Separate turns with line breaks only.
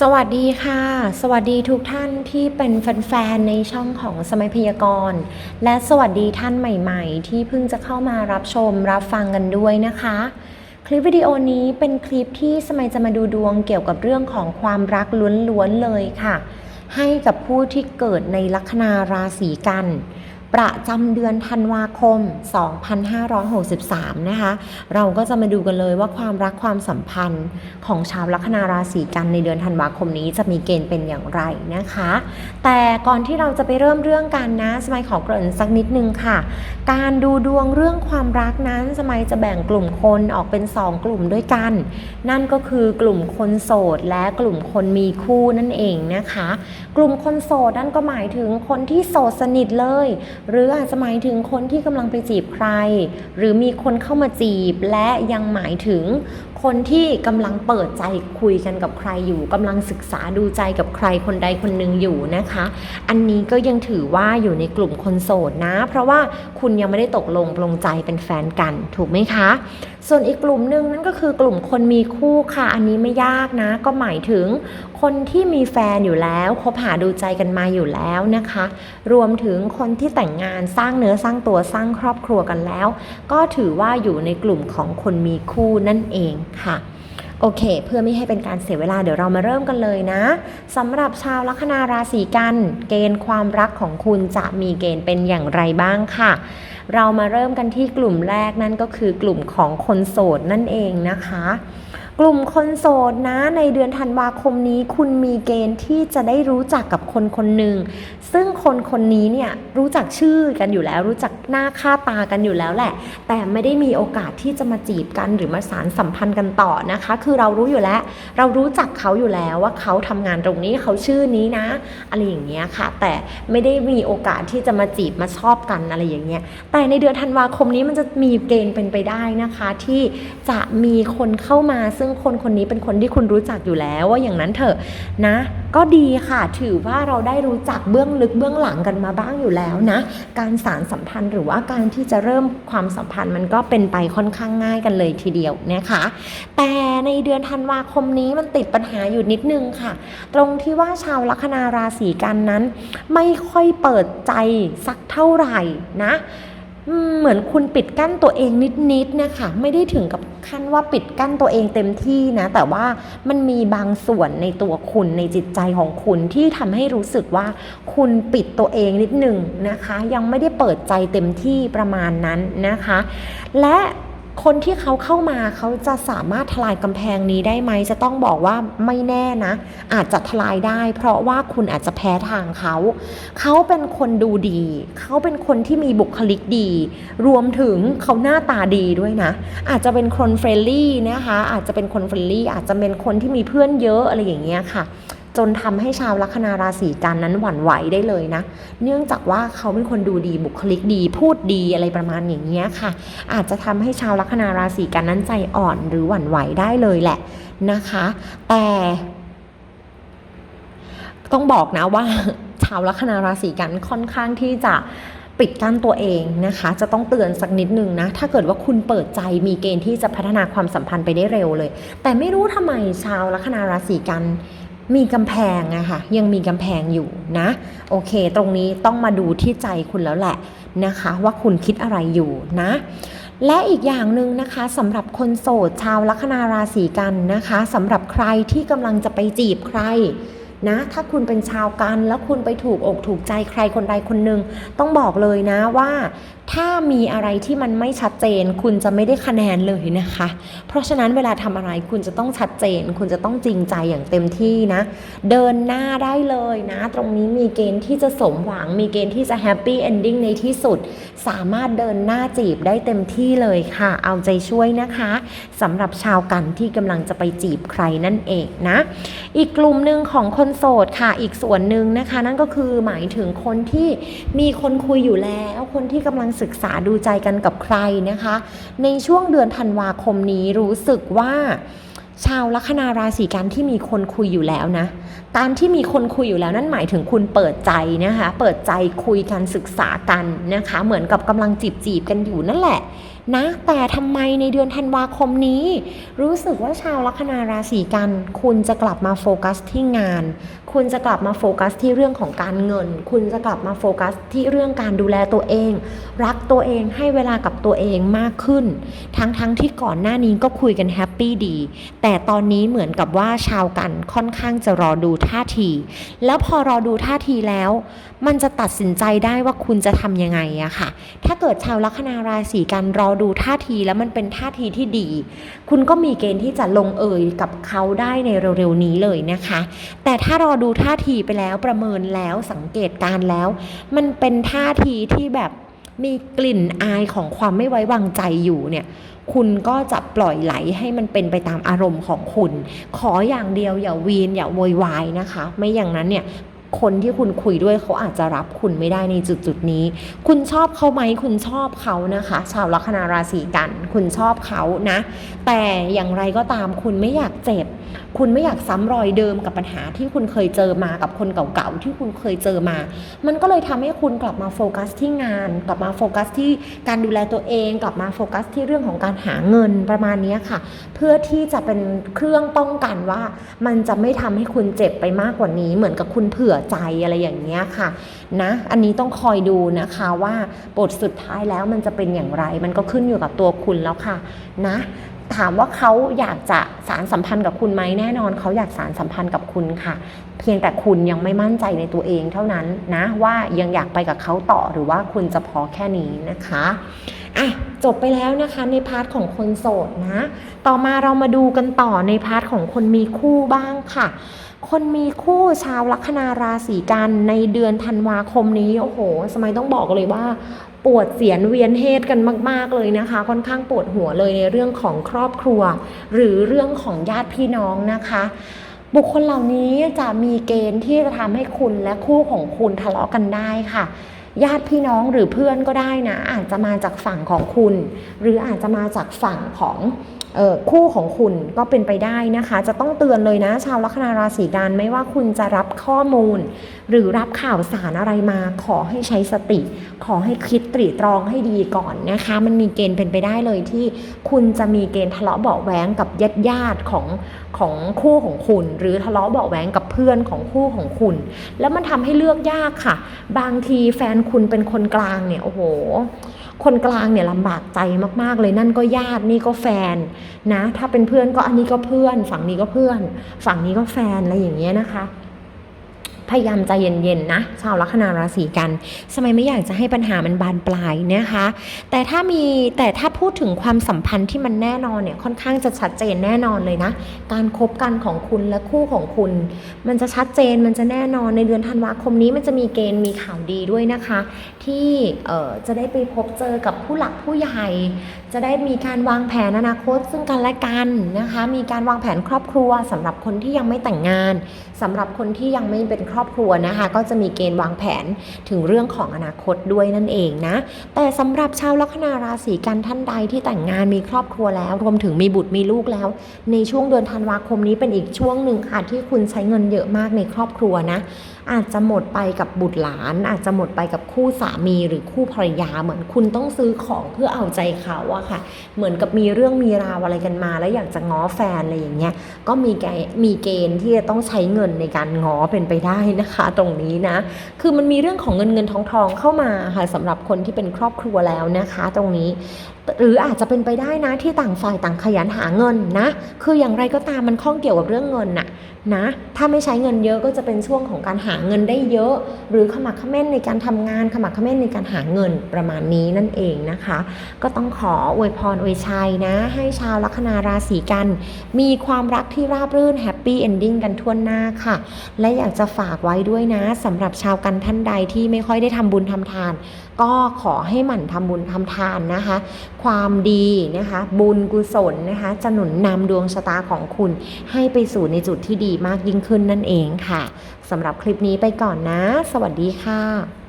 สวัสดีค่ะ สวัสดีทุกท่านที่เป็นแฟนๆในช่องของสมัยพยากรณ์ และสวัสดีท่านใหม่ๆ ที่เพิ่งจะเข้ามารับชมรับฟังกันด้วยนะคะ คลิปวิดีโอนี้เป็นคลิปที่สมัยจะมาดูดวงเกี่ยวกับเรื่องของความรักล้วนๆเลยค่ะ ให้กับผู้ที่เกิดในลัคนาราศีกัน ประจำเดือนธันวาคม 2563 นะคะ เราก็จะมาดูกันเลยว่าความรักความสัมพันธ์ของชาวลัคนาราศีกันในเดือนธันวาคมนี้จะมีเกณฑ์เป็นอย่างไรนะคะ แต่ก่อนที่เราจะไปเริ่มเรื่องกันนะ สมัยขอเกริ่นสักนิดนึงค่ะ การดูดวงเรื่องความรักนั้น สมัยจะแบ่งกลุ่มคนออกเป็น 2 กลุ่มด้วยกัน นั่นก็คือกลุ่มคนโสดและกลุ่มคนมีคู่นั่นเองนะคะ กลุ่มคนโสดนั่นก็หมายถึงคนที่โสดสนิทเลยหรืออาจจะหมายถึงคนที่กำลังไปจีบใคร หรือมีคนเข้ามาจีบและยังหมายถึงคนที่กำลังเปิดใจคุยกันกับใครอยู่กำลังศึกษาดูใจกับใครคนใดคนหนึ่งอยู่นะคะ อันนี้ก็ยังถือว่าอยู่ในกลุ่มคนโสดนะ เพราะว่าคุณยังไม่ได้ตกลงปลงใจเป็นแฟนกันถูกไหมคะ ส่วนอีกกลุ่มหนึ่งนั่นก็คือกลุ่มคนมีคู่ค่ะ อันนี้ไม่ยากนะ ก็หมายถึงคนที่มีแฟนอยู่แล้วคบหาดูใจกันมาอยู่แล้วนะคะ รวมถึงคนที่แต่งงานสร้างเนื้อสร้างตัวสร้างครอบครัวกันแล้ว ก็ถือว่าอยู่ในกลุ่มของคนมีคู่นั่นเองค่ะโอเค เพื่อไม่ให้เป็นการเสียเวลาเดี๋ยวเรามาเริ่มกันเลยนะสำหรับชาวลัคนาราศีกัน เกณฑ์ความรักของคุณจะมีเกณฑ์เป็นอย่างไรบ้างค่ะ เรามาเริ่มกันที่กลุ่มแรกนั่นก็คือกลุ่มของคนโสดนั่นเองนะคะ กลุ่มคนโสดนะในเดือนธันวาคมนี้ คุณมีเกณฑ์ที่จะได้รู้จักกับคนคนหนึ่งซึ่งคนคนนี้เนี่ยรู้จักชื่อกันอยู่แล้ว รู้จักหน้าค่าตากันอยู่แล้วแหละ แต่ไม่ได้มีโอกาสที่จะมาจีบกันหรือมาสารสัมพันธ์กันต่อนะคะ คือเรารู้อยู่แล้ว เรารู้จักเขาอยู่แล้วว่าเขาทำงานตรงนี้เขาชื่อนี้นะ อะไรอย่างเงี้ยค่ะ แต่ไม่ได้มีโอกาสที่จะมาจีบมาชอบกันอะไรอย่างเงี้ยแต่ในเดือนธันวาคมนี้มันจะมีเกณฑ์เป็นไปได้นะคะ ที่จะมีคนเข้ามาซึ่งึ่งคนคนนี้เป็นคนที่คุณรู้จักอยู่แล้วว่าอย่างนั้นเถอะนะ ก็ดีค่ะถือว่าเราได้รู้จักเบื้องลึกเบื้องหลังกันมาบ้างอยู่แล้วนะ การสารสัมพันธ์หรือว่าการที่จะเริ่มความสัมพันธ์มันก็เป็นไปค่อนข้างง่ายกันเลยทีเดียวนะคะ แต่ในเดือนธันวาคมนี้มันติดปัญหาอยู่นิดนึงค่ะ ตรงที่ว่าชาวลัคนาราศีกันนั้น ไม่ค่อยเปิดใจสักเท่าไหร่นะ เหมือนคุณปิดกั้นตัวเองนิดๆนะคะไม่ได้ถึงกับขั้นว่าปิดกั้นตัวเองเต็มที่นะ แต่ว่ามันมีบางส่วนในตัวคุณในจิตใจของคุณที่ทำให้รู้สึกว่าคุณปิดตัวเองนิดหนึ่งนะคะ ยังไม่ได้เปิดใจเต็มที่ประมาณนั้นนะคะ และ คนที่เขาเข้ามาเขาจะสามารถทลายกำแพงนี้ได้ไหม จะต้องบอกว่าไม่แน่นะ อาจจะทลายได้ เพราะว่าคุณอาจจะแพ้ทางเขา เขาเป็นคนดูดี เขาเป็นคนที่มีบุคลิกดี รวมถึงเขาหน้าตาดีด้วยนะ อาจจะเป็นคนเฟรนลี่นะคะ อาจจะเป็นคนเฟรนลี่ อาจจะเป็นคนที่มีเพื่อนเยอะอะไรอย่างเงี้ยค่ะ จนทำให้ชาวลัคนาราศีกันนั้นหวั่นไหวได้เลยนะ เนื่องจากว่าเขาเป็นคนดูดีบุคลิกดี พูดดีอะไรประมาณอย่างเงี้ยค่ะ อาจจะทำให้ชาวลัคนาราศีกันนั้นใจอ่อนหรือหวั่นไหวได้เลยแหละนะคะ แต่ต้องบอกนะว่าชาวลัคนาราศีกันค่อนข้างที่จะปิดกั้นตัวเองนะคะ จะต้องเตือนสักนิดนึงนะ ถ้าเกิดว่าคุณเปิดใจมีเกณฑ์ที่จะพัฒนาความสัมพันธ์ไปได้เร็วเลย แต่ไม่รู้ทำไมชาวลัคนาราศีกัน มีกำแพงอะค่ะยังมีกำแพงอยู่นะ โอเค ตรงนี้ต้องมาดูที่ใจคุณแล้วแหละนะคะ ว่าคุณคิดอะไรอยู่นะ และอีกอย่างหนึ่งนะคะสำหรับคนโสดชาวลัคนาราศีกันนะคะสำหรับใครที่กำลังจะไปจีบใครนะถ้าคุณเป็นชาวกันแล้วคุณไปถูกอกถูกใจใครคนใดคนหนึ่งต้องบอกเลยนะว่าถ้ามีอะไรที่มันไม่ชัดเจน คุณจะไม่ได้คะแนนเลยนะคะ เพราะฉะนั้นเวลาทำอะไรคุณจะต้องชัดเจน คุณจะต้องจริงใจอย่างเต็มที่นะ เดินหน้าได้เลยนะ ตรงนี้มีเกณฑ์ที่จะสมหวัง มีเกณฑ์ที่จะแฮปปี้เอนดิ้งในที่สุด สามารถเดินหน้าจีบได้เต็มที่เลยค่ะ เอาใจช่วยนะคะสำหรับชาวกันที่กำลังจะไปจีบใครนั่นเองนะ อีกกลุ่มหนึ่งของคนโสดค่ะ อีกส่วนหนึ่งนะคะ นั่นก็คือหมายถึงคนที่มีคนคุยอยู่แล้ว คนที่กำลังศึกษาดูใจกันกับใครนะคะ ในช่วงเดือนธันวาคมนี้รู้สึกว่าชาวลัคนาราศีกันที่มีคนคุยอยู่แล้วนะ การที่มีคนคุยอยู่แล้วนั่นหมายถึงคุณเปิดใจนะคะ เปิดใจคุยกันศึกษากันนะคะ เหมือนกับกำลังจีบจีบกันอยู่นั่นแหละนะ แต่ทำไมในเดือนธันวาคมนี้ รู้สึกว่าชาวลัคนาราศีกัน คุณจะกลับมาโฟกัสที่งาน คุณจะกลับมาโฟกัสที่เรื่องของการเงิน คุณจะกลับมาโฟกัสที่เรื่องการดูแลตัวเอง รักตัวเองให้เวลากับตัวเองมากขึ้น ทั้งๆทที่ก่อนหน้านี้ก็คุยกันแฮปปี้ดี แต่ตอนนี้เหมือนกับว่าชาวกันค่อนข้างจะรอดูท่าที แล้วพอรอดูท่าทีแล้ว มันจะตัดสินใจได้ว่าคุณจะทำยังไงอะค่ะ ถ้าเกิดชาวลัคนาราศีกันรอดูท่าทีแล้วมันเป็นท่าทีที่ดี คุณก็มีเกณฑ์ที่จะลงเอยกับเขาได้ในเร็วๆนี้เลยนะคะ แต่ถ้ารอดูดูท่าทีไปแล้วประเมินแล้วสังเกตการแล้ว มันเป็นท่าทีที่แบบมีกลิ่นอายของความไม่ไว้วางใจอยู่เนี่ยคุณก็จะปล่อยไหลให้มันเป็นไปตามอารมณ์ของคุณ ขออย่างเดียวอย่าวีนอย่าโวยวายนะคะ ไม่อย่างนั้นเนี่ยคนที่คุณคุยด้วยเขาอาจจะรับคุณไม่ได้ในจุดจุดนี้ คุณชอบเขาไหมคุณชอบเขานะคะ ชาวลัคนาราศีกัน คุณชอบเขานะ แต่อย่างไรก็ตามคุณไม่อยากเจ็บ คุณไม่อยากซ้ำรอยเดิมกับปัญหาที่คุณเคยเจอมากับคนเก่าๆที่คุณเคยเจอมา มันก็เลยทำให้คุณกลับมาโฟกัสที่งาน กลับมาโฟกัสที่การดูแลตัวเอง กลับมาโฟกัสที่เรื่องของการหาเงินประมาณนี้ค่ะ เพื่อที่จะเป็นเครื่องป้องกันว่า มันจะไม่ทำให้คุณเจ็บไปมากกว่านี้ เหมือนกับคุณเผื่อใจอะไรอย่างเงี้ยค่ะนะอันนี้ต้องคอยดูนะคะว่าบทสุดท้ายแล้วมันจะเป็นอย่างไร มันก็ขึ้นอยู่กับตัวคุณแล้วค่ะนะ ถามว่าเขาอยากจะสารสัมพันธ์กับคุณไหมแน่นอนเขาอยากสารสัมพันธ์กับคุณค่ะ เพียงแต่คุณยังไม่มั่นใจในตัวเองเท่านั้นนะว่ายังอยากไปกับเขาต่อหรือว่าคุณจะพอแค่นี้นะคะอะจบไปแล้วนะคะในพาร์ทของคนโสดนะ ต่อมาเรามาดูกันต่อในพาร์ทของคนมีคู่บ้างค่ะ คนมีคู่ชาวลัคนาราศีกันในเดือนธันวาคมนี้โอ้โห สมัยต้องบอกเลยว่า ปวดเสียนเวียนเฮดกันมาก ๆเลยนะคะ ค่อนข้างปวดหัวเลยในเรื่องของครอบครัว หรือเรื่องของญาติพี่น้องนะคะบุคคลเหล่านี้จะมีเกณฑ์ที่จะทำให้คุณและคู่ของคุณทะเลาะกันได้ค่ะ ญาติพี่น้องหรือเพื่อนก็ได้นะ อาจจะมาจากฝั่งของคุณ หรืออาจจะมาจากฝั่งของออคู่ของคุณก็เป็นไปได้นะคะ จะต้องเตือนเลยนะ ชาวลัคนาราศีกันไม่ว่าคุณจะรับข้อมูล หรือรับข่าวสารอะไรมา ขอให้ใช้สติ ขอให้คิดตรีตรองให้ดีก่อนนะคะ มันมีเกณฑ์เป็นไปได้เลยที่คุณจะมีเกณฑ์ทะเลาะเบาะแว้งกับญาติญาติของของคู่ของคุณ หรือทะเลาะเบาะแว้งกับเพื่อนของคู่ของคุณ แล้วมันทำให้เลือกยากค่ะ บางทีแฟนคุณเป็นคนกลางเนี่ยโอ้โห คนกลางเนี่ยลำบากใจมากๆเลยนั่นก็ญาตินี่ก็แฟนนะ ถ้าเป็นเพื่อนก็อันนี้ก็เพื่อน ฝั่งนี้ก็เพื่อน ฝั่งนี้ก็แฟนอะไรอย่างเงี้ยนะคะ พยายามใจเย็นๆนะชาวลัคนาราศีกันสมัยไม่อยากจะให้ปัญหามันบานปลายนะคะ แต่ถ้ามีแต่ถ้าพูดถึงความสัมพันธ์ที่มันแน่นอนเนี่ยค่อนข้างจะชัดเจนแน่นอนเลยนะ การคบกันของคุณและคู่ของคุณ มันจะชัดเจนมันจะแน่นอนในเดือนธันวาคมนี้มันจะมีเกณฑ์มีข่าวดีด้วยนะคะ ที่เอ่อจะได้ไปพบเจอกับผู้หลักผู้ใหญ่ จะได้มีการวางแผนอนาคตซึ่งกันและกันนะคะ มีการวางแผนครอบครัวสำหรับคนที่ยังไม่แต่งงานสำหรับคนที่ยังไม่เป็นครอบครัวนะคะ ก็จะมีเกณฑ์วางแผนถึงเรื่องของอนาคตด้วยนั่นเองนะ แต่สำหรับชาวลัคนาราศีกันท่านใดที่แต่งงานมีครอบครัวแล้ว รวมถึงมีบุตรมีลูกแล้ว ในช่วงเดือนธันวาคมนี้เป็นอีกช่วงหนึ่งค่ะที่คุณใช้เงินเยอะมากในครอบครัวนะ อาจจะหมดไปกับบุตรหลาน อาจจะหมดไปกับคู่สามีหรือคู่ภรรยาเหมือนคุณต้องซื้อของเพื่อเอาใจเขาอะค่ะ เหมือนกับมีเรื่องมีราวอะไรกันมา แล้วอยากจะง้อแฟนอะไรอย่างเงี้ยก็มีมีเกณฑ์ที่จะต้องใช้เงินในการง้อเป็นไปได้นะคะ ตรงนี้นะ คือมันมีเรื่องของเงินเงินทองทองเข้ามาค่ะสำหรับคนที่เป็นครอบครัวแล้วนะคะ ตรงนี้ หรืออาจจะเป็นไปได้นะที่ต่างฝ่ายต่างขยันหาเงินนะ คืออย่างไรก็ตามมันข้องเกี่ยวกับเรื่องเงินน่ะนะ ถ้าไม่ใช้เงินเยอะก็จะเป็นช่วงของการหาเงินได้เยอะ หรือขมักขม้นในการทำงานขมักขม้นในการหาเงินประมาณนี้นั่นเองนะคะ ก็ต้องขออวยพรอวยชัยนะ ให้ชาวลัคนาราศีกัน มีความรักที่ราบรื่นแฮปปี้เอนดิ้งกันทั่วหน้าค่ะ และอยากจะฝาากไว้ด้วยนะสำหรับชาวกันท่านใดที่ไม่ค่อยได้ทำบุญทำทาน ก็ขอให้หมั่นทำบุญทำทานนะคะ ความดีนะคะ บุญกุศลนะคะจะหนุนนำดวงชะตาของคุณ ให้ไปสู่ในจุดที่ดีมากยิ่งขึ้นนั่นเองค่ะสำหรับคลิปนี้ไปก่อนนะ สวัสดีค่ะ